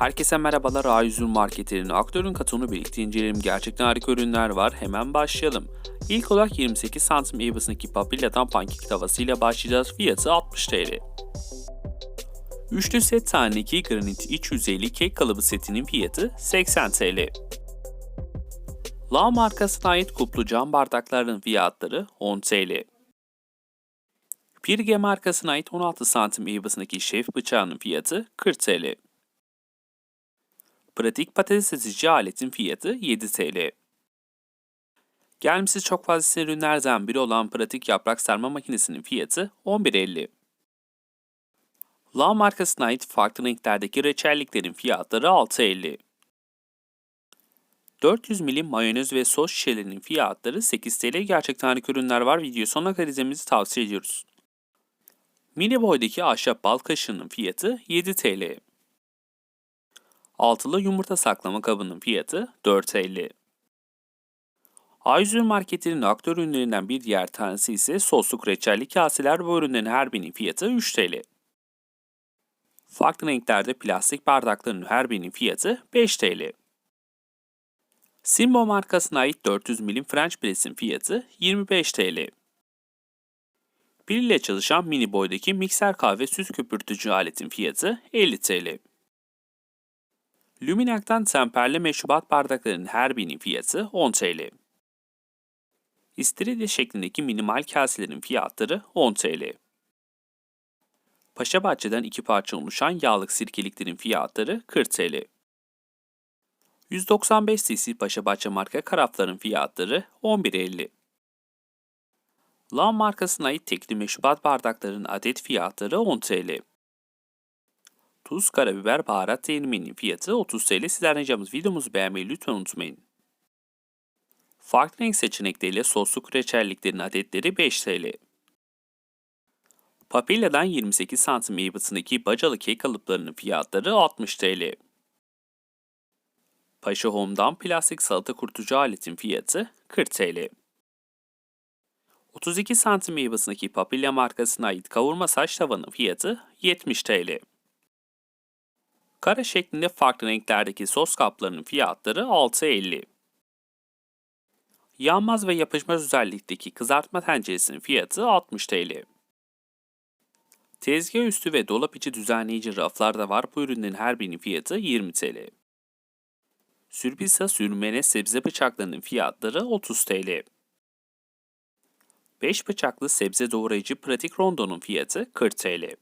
Herkese merhabalar A101 Market'inin aktörün katını birlikte inceleyelim. Gerçekten harika ürünler var. Hemen başlayalım. İlk olarak 28 santim ebatındaki Papilla'dan pankek tavasıyla başlayacağız. Fiyatı 60 TL. Üçlü set taneki granit iç yüzeyli kek kalıbı setinin fiyatı 80 TL. La markasına ait kuplu cam bardakların fiyatları 10 TL. Pirge markasına ait 16 santim ebatındaki şef bıçağının fiyatı 40 TL. Pratik patates ezici aletin fiyatı 7 TL. Gelmişi çok fazla ürünlerden biri olan pratik yaprak sarma makinesinin fiyatı 11.50. La markasına ait farklı renklerdeki reçelliklerin fiyatları 6.50. 400 milim mayonez ve sos şişelerinin fiyatları 8 TL. Gerçekten harika ürünler var. Video sonuna kadar izlemenizi tavsiye ediyoruz. Mini boydaki ahşap bal kaşığının fiyatı 7 TL. Altılı yumurta saklama kabının fiyatı 4.50. A101 marketinin aktör ürünlerinden bir diğer tanesi ise sosluk reçelli kaseler bu ürünlerin her birinin fiyatı 3 TL. Farklı renklerde plastik bardakların her birinin fiyatı 5 TL. Simbo markasına ait 400 milim French press'in fiyatı 25 TL. Pil ile çalışan mini boydaki mikser kahve süs köpürtücü aletin fiyatı 50 TL. Luminac'tan temperli meşrubat bardaklarının her birinin fiyatı 10 TL. İstiridye şeklindeki minimal kaselerin fiyatları 10 TL. Paşabahçe'den iki parça oluşan yağlık sirkeliklerin fiyatları 40 TL. 195 cc Paşabahçe marka karafların fiyatları 11.50. Lan markasına ait tekli meşrubat bardakların adet fiyatları 10 TL. Tuz, karabiber, baharat değirmeninin fiyatı 30 TL. Sizlerden ricamız videomuzu beğenmeyi lütfen unutmayın. Farklı renk seçenekleriyle sosluk reçelliklerin adetleri 5 TL. Papilla'dan 28 santim ebatındaki bacalı kek kalıplarının fiyatları 60 TL. Paşa Home'dan plastik salata kurtucu aletin fiyatı 40 TL. 32 santim ebatındaki Papilla markasına ait kavurma saç tavanın fiyatı 70 TL. Kare şeklinde farklı renklerdeki sos kaplarının fiyatları 6.50. Yanmaz ve yapışmaz özellikteki kızartma tenceresinin fiyatı 60 TL. Tezgah üstü ve dolap içi düzenleyici raflar da var. Bu ürünlerin her birinin fiyatı 20 TL. Sürbisa sürmene sebze bıçaklarının fiyatları 30 TL. 5 bıçaklı sebze doğrayıcı pratik rondonun fiyatı 40 TL.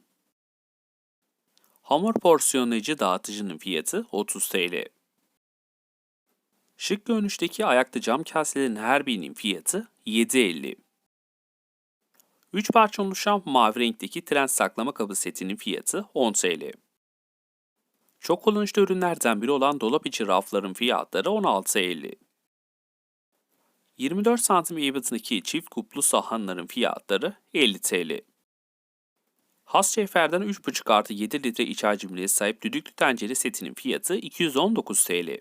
Hamur porsiyonlayıcı dağıtıcının fiyatı 30 TL. Şık görünüşteki ayaklı cam kaselerin her birinin fiyatı 7.50. 3 parça oluşan mavi renkteki tren saklama kabı setinin fiyatı 10 TL. Çok kullanışlı ürünlerden biri olan dolap içi rafların fiyatları 16.50. 24 santim ebatındaki çift kuplu sahanların fiyatları 50 TL. Has Şefer'den 3,5 artı 7 litre iç hacimliğe sahip düdüklü tencere setinin fiyatı 219 TL.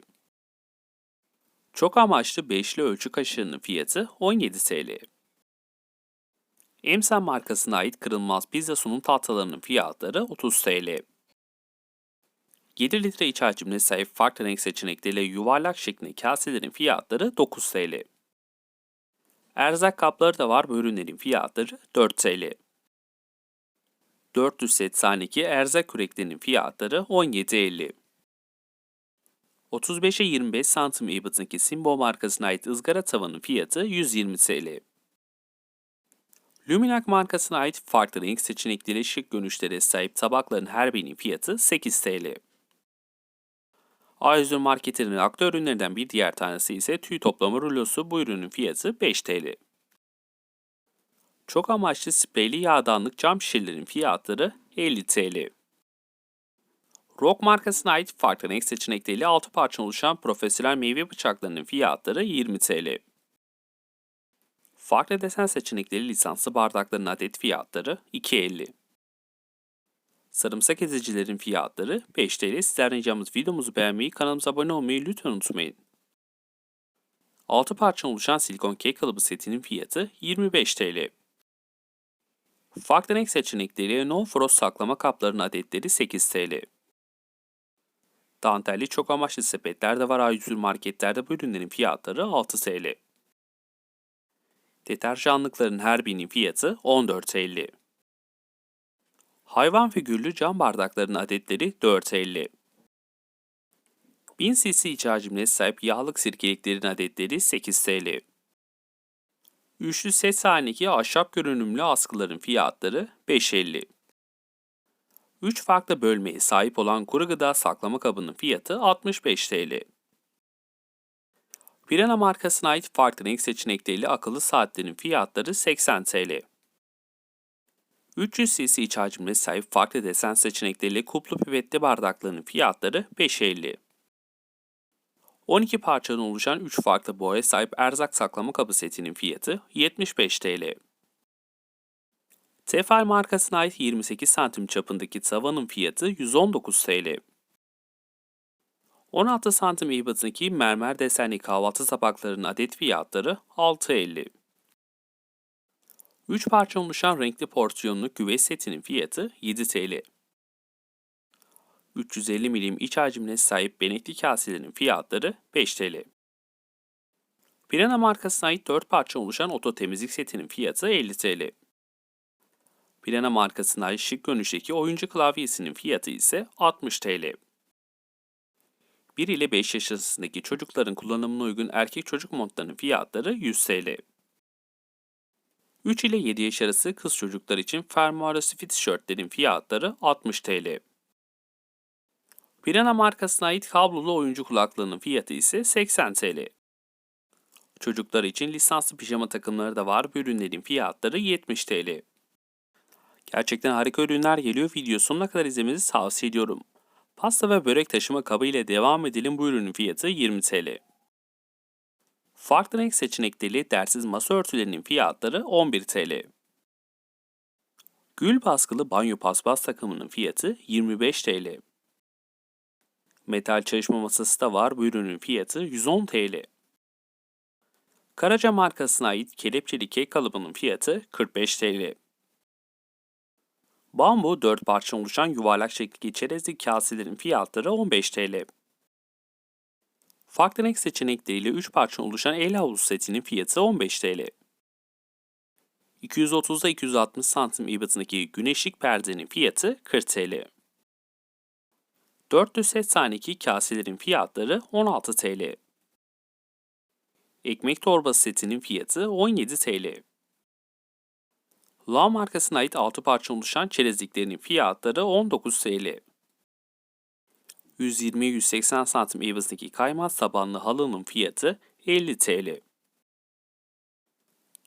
Çok amaçlı beşli ölçü kaşığının fiyatı 17 TL. Emsen markasına ait kırılmaz pizza sunum tahtalarının fiyatları 30 TL. 7 litre iç hacimine sahip farklı renk seçenekleriyle yuvarlak şeklinde kaselerin fiyatları 9 TL. Erzak kapları da var bu ürünlerin fiyatları 4 TL. 400 set saneki erzak küreklerinin fiyatları 17.50. 35'e 25 santim ebatındaki Simbo markasına ait ızgara tavanın fiyatı 120 TL. Luminac markasına ait farklı renk seçenekleriyle şık görünüşlere sahip tabakların her birinin fiyatı 8 TL. A101 marketinin aktör ürünlerinden bir diğer tanesi ise tüy toplama rulosu bu ürünün fiyatı 5 TL. Çok amaçlı spreyli yağdanlık cam şişelerin fiyatları 50 TL. Rock markasına ait farklı renk seçenekleriyle 6 parça oluşan profesyonel meyve bıçaklarının fiyatları 20 TL. Farklı desen seçenekleri lisanslı bardakların adet fiyatları 2.50. Sarımsak ezicilerin fiyatları 5 TL. Sizlerden ricamız videomuzu beğenmeyi, kanalımıza abone olmayı lütfen unutmayın. 6 parça oluşan silikon kek kalıbı setinin fiyatı 25 TL. Farklı seçenekleri No Frost saklama kaplarının adetleri 8 TL. Dantelli çok amaçlı sepetler de var A101 marketlerde bu ürünlerin fiyatları 6 TL. Deterjanlıkların her birinin fiyatı 14 TL. Hayvan figürlü cam bardakların adetleri 4.50. 1000 cc iç hacimine sahip yağlık sirkeliklerin adetleri 8 TL. Üçlü set halindeki ahşap görünümlü askıların fiyatları 5.50. 3 farklı bölmeye sahip olan kuru gıda saklama kabının fiyatı 65 TL. Pirana markasına ait farklı renk seçenekleriyle akıllı saatlerin fiyatları 80 TL. 300 cc iç hacimine sahip farklı desen seçenekleriyle kuplu pipetli bardakların fiyatları 5.50. 12 parçadan oluşan 3 farklı boya sahip erzak saklama kabı setinin fiyatı 75 TL. Tefal markasına ait 28 santim çapındaki tavanın fiyatı 119 TL. 16 santim ebatındaki mermer desenli kahvaltı tabaklarının adet fiyatları 6.50. 3 parça oluşan renkli porsiyonlu güveç setinin fiyatı 7 TL. 350 milim iç hacimine sahip benekli kaselerin fiyatları 5 TL. Pirana markasına ait 4 parça oluşan oto temizlik setinin fiyatı 50 TL. Pirana markasına ait şık görünüşteki oyuncu klavyesinin fiyatı ise 60 TL. 1 ile 5 yaş arasındaki çocukların kullanımına uygun erkek çocuk montlarının fiyatları 100 TL. 3 ile 7 yaş arası kız çocuklar için fermuarlı fit tişörtlerin fiyatları 60 TL. Pirana markasına ait kablolu oyuncu kulaklığının fiyatı ise 80 TL. Çocuklar için lisanslı pijama takımları da var. Bu ürünlerin fiyatları 70 TL. Gerçekten harika ürünler geliyor. Video sonuna kadar izlemenizi tavsiye ediyorum. Pasta ve börek taşıma kabı ile devam edelim. Bu ürünün fiyatı 20 TL. Farklı renk seçenekleriyle dersiz masa örtülerinin fiyatları 11 TL. Gül baskılı banyo paspas takımının fiyatı 25 TL. Metal çalışma masası da var. Bu ürünün fiyatı 110 TL. Karaca markasına ait kelepçeli kek kalıbının fiyatı 45 TL. Bambu 4 parça oluşan yuvarlak şekli çerezlik kaselerin fiyatları 15 TL. Farklı renk seçenekleriyle 3 parça oluşan el havlusu setinin fiyatı 15 TL. 230'da 260 santim ebatındaki güneşlik perdenin fiyatı 40 TL. 400 set taneki kaselerin fiyatları 16 TL. Ekmek torbası setinin fiyatı 17 TL. La markasına ait 6 parça oluşan çerezliklerin fiyatları 19 TL. 120-180 santim ebatındaki kaymaz tabanlı halının fiyatı 50 TL.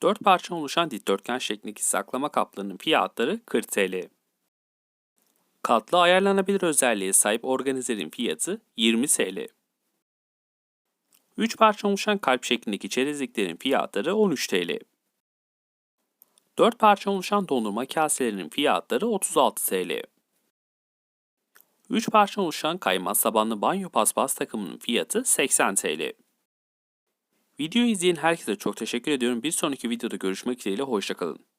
4 parça oluşan dikdörtgen şeklindeki saklama kaplarının fiyatları 40 TL. Katlı ayarlanabilir özelliğe sahip organizerin fiyatı 20 TL. 3 parça oluşan kalp şeklindeki çerezliklerin fiyatları 13 TL. 4 parça oluşan dondurma kaselerinin fiyatları 36 TL. 3 parça oluşan kaymaz tabanlı banyo paspas takımının fiyatı 80 TL. Videoyu izleyen herkese çok teşekkür ediyorum. Bir sonraki videoda görüşmek dileğiyle hoşçakalın.